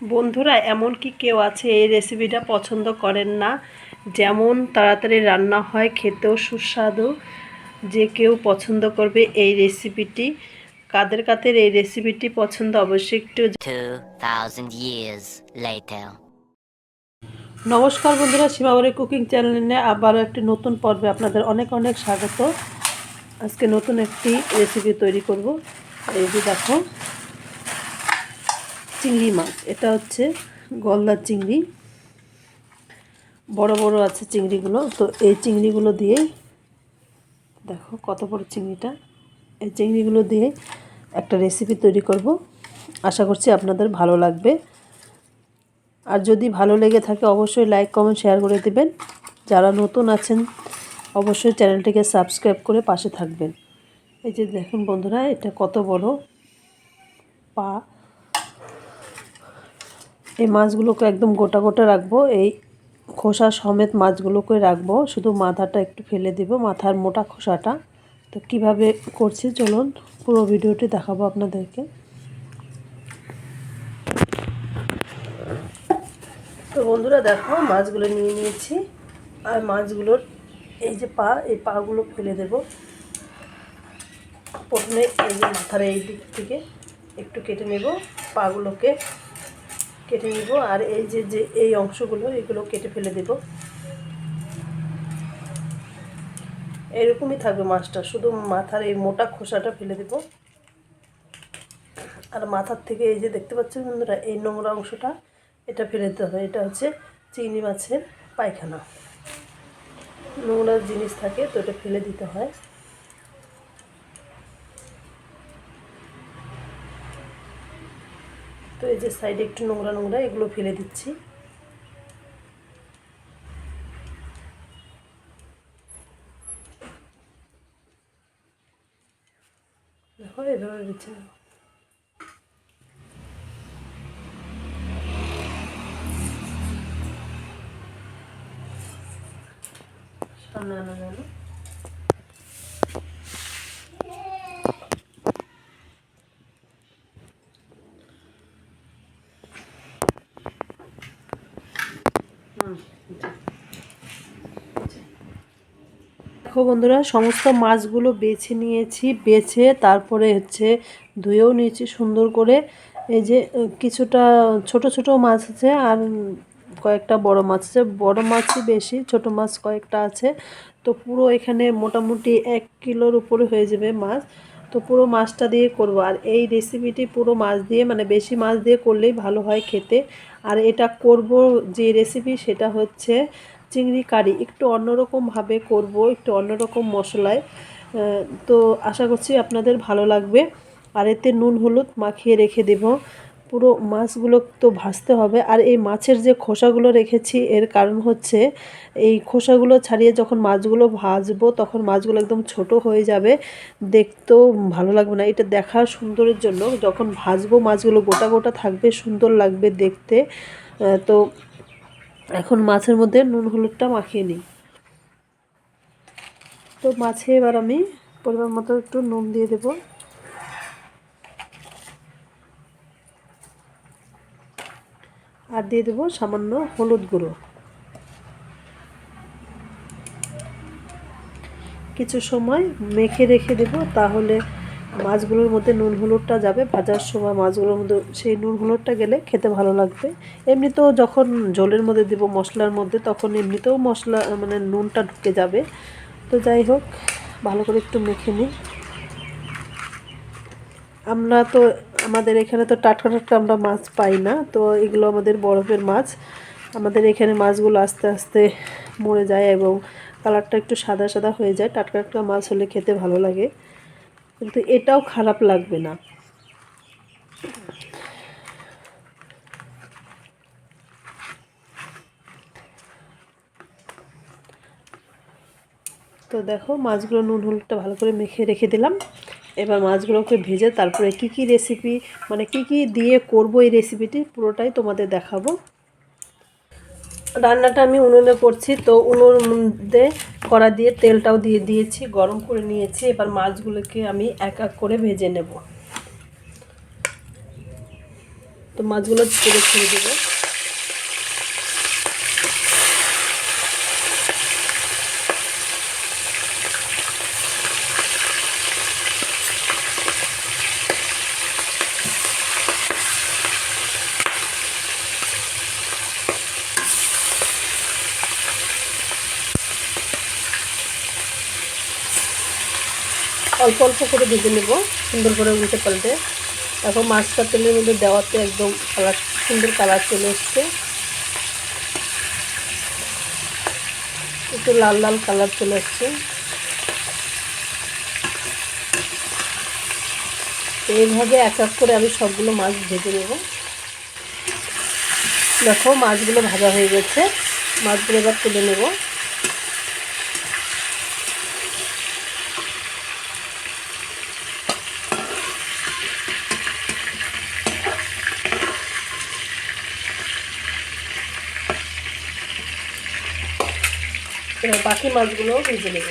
বন্ধুরা এমন কি কেউ আছে এই রেসিপিটা পছন্দ করেন না? যেমন তাড়াতাড়ি রান্না হয় খেতেও সুস্বাদু। যে কেউ পছন্দ করবে এই রেসিপিটি কাদের কাদের এই রেসিপিটি পছন্দ অবশ্যই একটু 2,000 years নমস্কার বন্ধুরা সীমাবরের কুকিং চ্যানেলে আবারও একটি নতুন পর্বে আপনাদের অনেক অনেক স্বাগত। আজকে নতুন একটি রেসিপি তৈরি করব। এই যে দেখো চিংড়ি মাছ। এটা হচ্ছে গলদার চিংড়ি। বড় বড় আছে চিংড়িগুলো। তো এই চিংড়িগুলো দিয়ে দেখো কত বড় চিংড়িটা। এই চিংড়িগুলো দিয়ে একটা রেসিপি তৈরি করব। আশা করছি আপনাদের ভালো লাগবে। আর যদি ভালো লেগে থাকে অবশ্যই লাইক কমেন্ট শেয়ার করে দেবেন। যারা নতুন আছেন, অবশ্যই চ্যানেলটিকে সাবস্ক্রাইব করে পাশে থাকবেন। এই যে দেখুন বন্ধুরা, এটা কত বড় পা। এই মাছগুলোকে একদম গোটা গোটা রাখব। এই খোসা সমেত মাছগুলোকে রাখব। শুধু মাথাটা একটু ফেলে দিব, মাথার মোটা খোসাটা। তো কীভাবে করছি চলুন পুরো ভিডিওটি দেখাবো আপনাদেরকে। তো বন্ধুরা দেখো, মাছগুলো নিয়ে নিয়েছি। আর মাছগুলোর এই যে পা, এই পাগুলো ফেলে দেব। প্রথমে এই যে মাথার এই দিক থেকে একটু কেটে নেব। পাগুলোকে কেটে নেব, আর এই যে যে এই অংশগুলো, এগুলো কেটে ফেলে দেব। এরকমই থাকবে মাছটা, শুধু মাথার এই মোটা খোসাটা ফেলে দেব। আর মাথার থেকে এই যে দেখতে পাচ্ছেন বন্ধুরা, এই নোংরা অংশটা, এটা ফেলে দিতে হবে। এটা হচ্ছে চিংড়ি মাছের পায়খানা। নোংরা জিনিস থাকে, তো এটা ফেলে দিতে হয়। তো এই যে সাইডে একটু নোংরা নোংরা এগুলো ফেলে দিচ্ছি। দেখো, এভাবে বেছে সামনে আনা গেল দেখো বন্ধুরা, সমস্ত মাছগুলো বেছে নিয়েছি, বেছে তারপরে হচ্ছে ধুয়েও নিয়েছি সুন্দর করে। এই যে কিছুটা ছোট ছোট মাছ আছে আর কয়েকটা বড় মাছ আছে। বড় মাছই বেশি, ছোট মাছ কয়েকটা আছে। তো পুরো এখানে মোটামুটি এক কিলোর উপরে হয়ে যাবে মাছ। তো পুরো মাছটা দিয়ে করব। আর এই রেসিপিটি পুরো মাছ দিয়ে মানে বেশি মাছ দিয়ে করলেই ভালো হয় খেতে। আর এটা করব যে রেসিপি সেটা হচ্ছে চিংড়ি কারি একটু অন্যরকমভাবে করব, একটু অন্যরকম মশলায়। তো আশা করছি আপনাদের ভালো লাগবে। আর এতে নুন, হলুদ মাখিয়ে রেখে দেব। পুরো মাছগুলো তো ভাজতে হবে। আর এই মাছের যে খোসাগুলো রেখেছি, এর কারণ হচ্ছে এই খোসাগুলো ছাড়িয়ে যখন মাছগুলো ভাজবো, তখন মাছগুলো একদম ছোট হয়ে যাবে। দেখতেও ভালো লাগবে না। এটা দেখার সুন্দরের জন্য যখন ভাজবো, মাছগুলো গোটা গোটা থাকবে, সুন্দর লাগবে দেখতে। তো এখন মাছের মধ্যে নুন হলুদটা মাখিয়ে নিই। তো মাছে এবার আমি পরিমাণ মতো একটু নুন দিয়ে দেব। আর দিয়ে দেবো সামান্য হলুদ গুঁড়ো। কিছু সময় মেখে রেখে দেব তাহলে মাছগুলোর মধ্যে নুন হলুদটা যাবে, ভাজার সময় মাছগুলোর মধ্যে সেই নুন হলুদটা গেলে খেতে ভালো লাগবে। এমনিতেও যখন জলের মধ্যে দেব, মশলার মধ্যে, তখন এমনিতেও মশলা মানে নুনটা ঢুকে যাবে। তো যাই হোক, ভালো করে একটু মেখে নিই। আমরা তো, আমাদের এখানে তো টাটকা টাটকা আমরা মাছ পাই না, তো এগুলো আমাদের বরফের মাছ। আমাদের এখানে মাছগুলো আস্তে আস্তে মরে যায় এবং কালারটা একটু সাদা সাদা হয়ে যায়। টাটকা টাটকা মাছ হলে খেতে ভালো লাগে। কিন্তু এটাও খারাপ লাগবে না। তো দেখো, মাছগুলো নুন হলুদটা ভালো করে মেখে রেখে দিলাম। এবার মাছগুলোকে ভেজে তারপরে কি কি রেসিপি মানে কি কি দিয়ে করব এই রেসিপিটি পুরোটাই তোমাদের দেখাবো। রান্নাটা আমি উনুনে করছি, তো উনুন মধ্যে কড়া দিয়ে তেলটাও দিয়ে দিয়েছি, গরম করে নিয়েছি। এবার মাছগুলোকে আমি এক এক করে ভেজে নেব। তো মাছগুলো ছেড়ে ছেড়ে দেবো। অল্প অল্প করে ভেজে নেব, সুন্দর করে উল্টে পাল্টে। তারপর মাছটা তেলের মধ্যে দেওয়াতে একদম কালার, সুন্দর কালার চলে এসছে। একটু লাল লাল কালার চলে আসছে এইভাবে এক এক করে আমি সবগুলো মাছ ভেজে নেব। দেখো মাছগুলো ভাজা হয়ে গেছে, মাছগুলো এবার তুলে নেব। এবার বাকি মাছগুলো ভেজে নেব।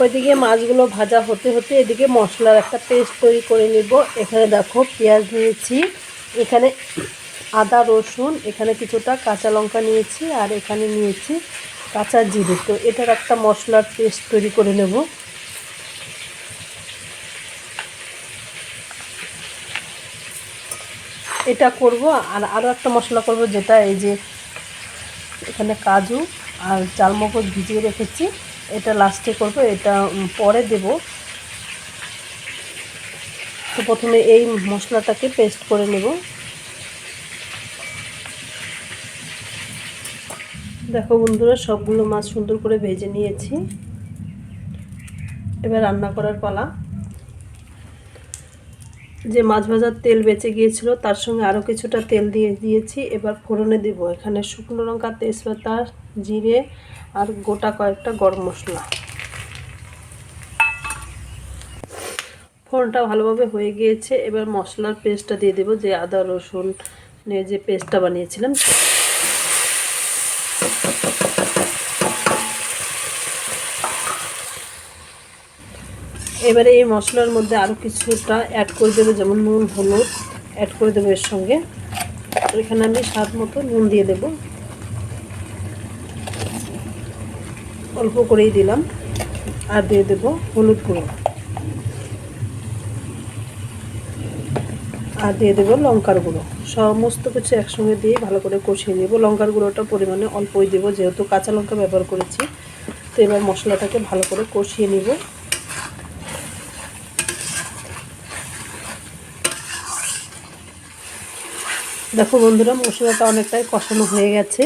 ওইদিকে মাছগুলো ভাজা হতে হতে এদিকে মশলার একটা পেস্ট তৈরি করে নেব। এখানে দেখো পেঁয়াজ নিয়েছি, এখানে আদা, রসুন, এখানে কিছুটা কাঁচা লঙ্কা নিয়েছি আর এখানে নিয়েছি কাঁচা জিরে। তো এটার একটা মশলার পেস্ট তৈরি করে নেব। এটা করব, আর আরও একটা মশলা করব, যেটা এই যে এখানে কাজু আর চালমগজ ভিজিয়ে রেখেছি। এটা লাস্টে করব, এটা পরে দেব। তো প্রথমে এই মশলাটাকে পেস্ট করে নেব। দেখো বন্ধুরা, সবগুলো মাছ সুন্দর করে ভেজে নিয়েছি। এবার রান্না করার পালা। যে মাছ ভাজার তেল বেঁচে গিয়েছিল, তার সঙ্গে আরও কিছুটা তেল দিয়ে দিয়েছি। এবার ফোড়নে দেব। এখানে শুকনো লঙ্কা, তেজপাতা, জিরে আর গোটা কয়েকটা গরম মশলা। ফোড়নটা ভালোভাবে হয়ে গিয়েছে। এবার মশলার পেস্টটা দিয়ে দেবো, যে আদা, রসুন যে পেস্টটা বানিয়েছিলাম এবারে এই মশলার মধ্যে আরও কিছুটা অ্যাড করে দেবো, যেমন নুন, হলুদ অ্যাড করে দেবো এর সঙ্গে। এখানে আমি স্বাদ মতো নুন দিয়ে দেবো। অল্প করেই দিলাম। আর দিয়ে দেবো হলুদ গুঁড়ো। আর দিয়ে দেবো লঙ্কার গুঁড়ো। সমস্ত কিছু একসঙ্গে দিয়ে ভালো করে কষিয়ে নেব। লঙ্কার গুঁড়োটা পরিমাণে অল্পই দেবো, যেহেতু কাঁচা লঙ্কা ব্যবহার করেছি। তো এবার মশলাটাকে ভালো করে কষিয়ে নিব। দেখো বন্ধুরা, মশলাটা অনেকটাই কষানো হয়ে গেছে।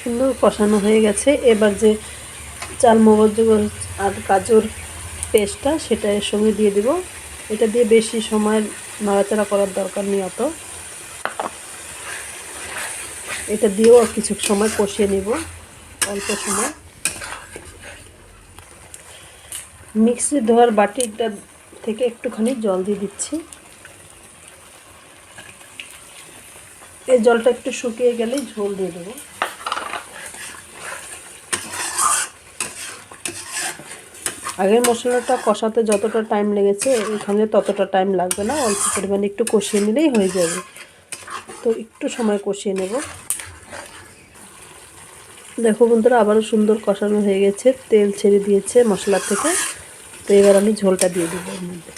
সুন্দর কষানো হয়ে গেছে। এবার যে চাল মগজ আর গাজর পেস্টটা, সেটা এর সঙ্গে দিয়ে দিব। এটা দিয়ে বেশি সময় নাড়াচাড়া করার দরকার নেই অত। এটা দিয়েও কিছু সময় কষিয়ে নিব, অল্প সময়। মিক্সি ধোয়ার বাটিটা থেকে একটুখানি জল দিয়ে দিচ্ছি। এই জলটা একটু শুকিয়ে গেলেই ঝোল দিয়ে দেবো। আগের মশলাটা কষাতে যতটা টাইম লেগেছে, এখানে ততটা টাইম লাগবে না, অল্প পরিমাণে একটু কষিয়ে নিলেই হয়ে যাবে। তো একটু সময় কষিয়ে নেব। দেখো বন্ধুরা, আবারও সুন্দর কষানো হয়ে গেছে, তেল ছেড়ে দিয়েছে মশলা থেকে। তো এবার আমি ঝোলটা দিয়ে দেবো এর মধ্যে।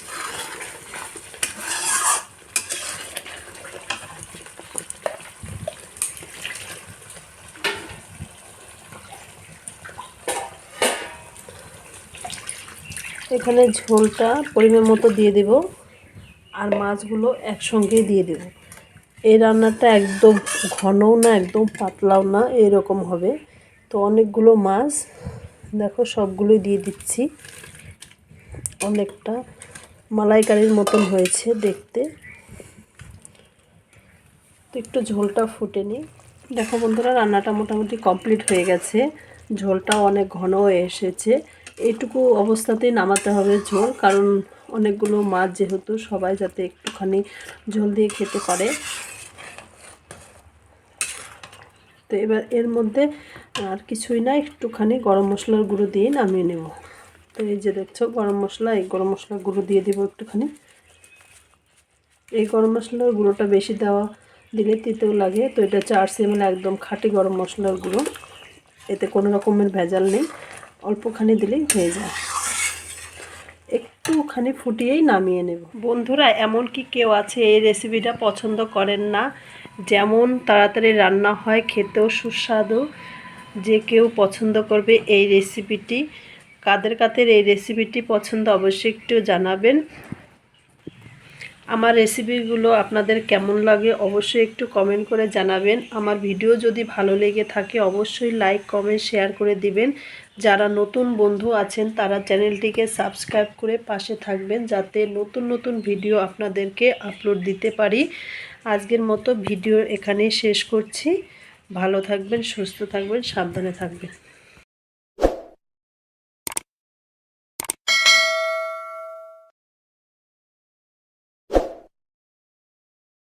এখানে ঝোলটা পরিমাণ মতো দিয়ে দেব আর মাছগুলো একসঙ্গেই দিয়ে দেব। এই রান্নাটা একদম ঘনও না, একদম পাতলাও না, এরকম হবে। তো অনেকগুলো মাছ, দেখো সবগুলোই দিয়ে দিচ্ছি। অনেকটা মালাইকারির মতন হয়েছে দেখতে। তো একটু ঝোলটা ফুটে নিই। দেখো বন্ধুরা, রান্নাটা মোটামুটি কমপ্লিট হয়ে গেছে। ঝোলটাও অনেক ঘন এসেছে। এইটুকু অবস্থাতেই নামাতে হবে ঝোল, কারণ অনেকগুলো মাছ যেহেতু সবাই যাতে একটুখানি ঝোল দিয়ে খেতে পারে। তো এবার এর মধ্যে আর কিছুই না, একটুখানি গরম মশলার গুঁড়ো দিয়ে নামিয়ে নেব। তো এই যে দেখছ, গরম মশলা, এই গরম মশলার গুঁড়ো দিয়ে দিব একটুখানি। এই গরম মশলার গুঁড়োটা বেশি দেওয়া দিলে তিতেও লাগে, তো এটা চার সিএমএল একদম খাঁটি গরম মশলার গুঁড়ো। এতে কোনো রকমের ভেজাল নেই, অল্পখানি দিলেই হয়ে যায়। একটুখানি ফুটিয়েই নামিয়ে নেব। বন্ধুরা, এমন কি কেউ আছে এই রেসিপিটা পছন্দ করেন না? যেমন তাড়াতাড়ি রান্না হয়, খেতেও সুস্বাদু। যে কেউ পছন্দ করবে এই রেসিপিটি কাদের কাদের এই রেসিপিটি পছন্দ অবশ্যই একটু জানাবেন। আমার রেসিপিগুলো আপনাদের কেমন লাগে অবশ্যই একটু কমেন্ট করে জানাবেন। আমার ভিডিও যদি ভালো লেগে থাকে অবশ্যই লাইক কমেন্ট শেয়ার করে দিবেন। যারা নতুন বন্ধু আছেন তারা চ্যানেলটিকে সাবস্ক্রাইব করে পাশে থাকবেন যাতে নতুন নতুন ভিডিও আপনাদেরকে আপলোড দিতে পারি। আজকের মতো ভিডিও এখানেই শেষ করছি। ভালো থাকবেন, সুস্থ থাকবেন, সাবধানে থাকবেন।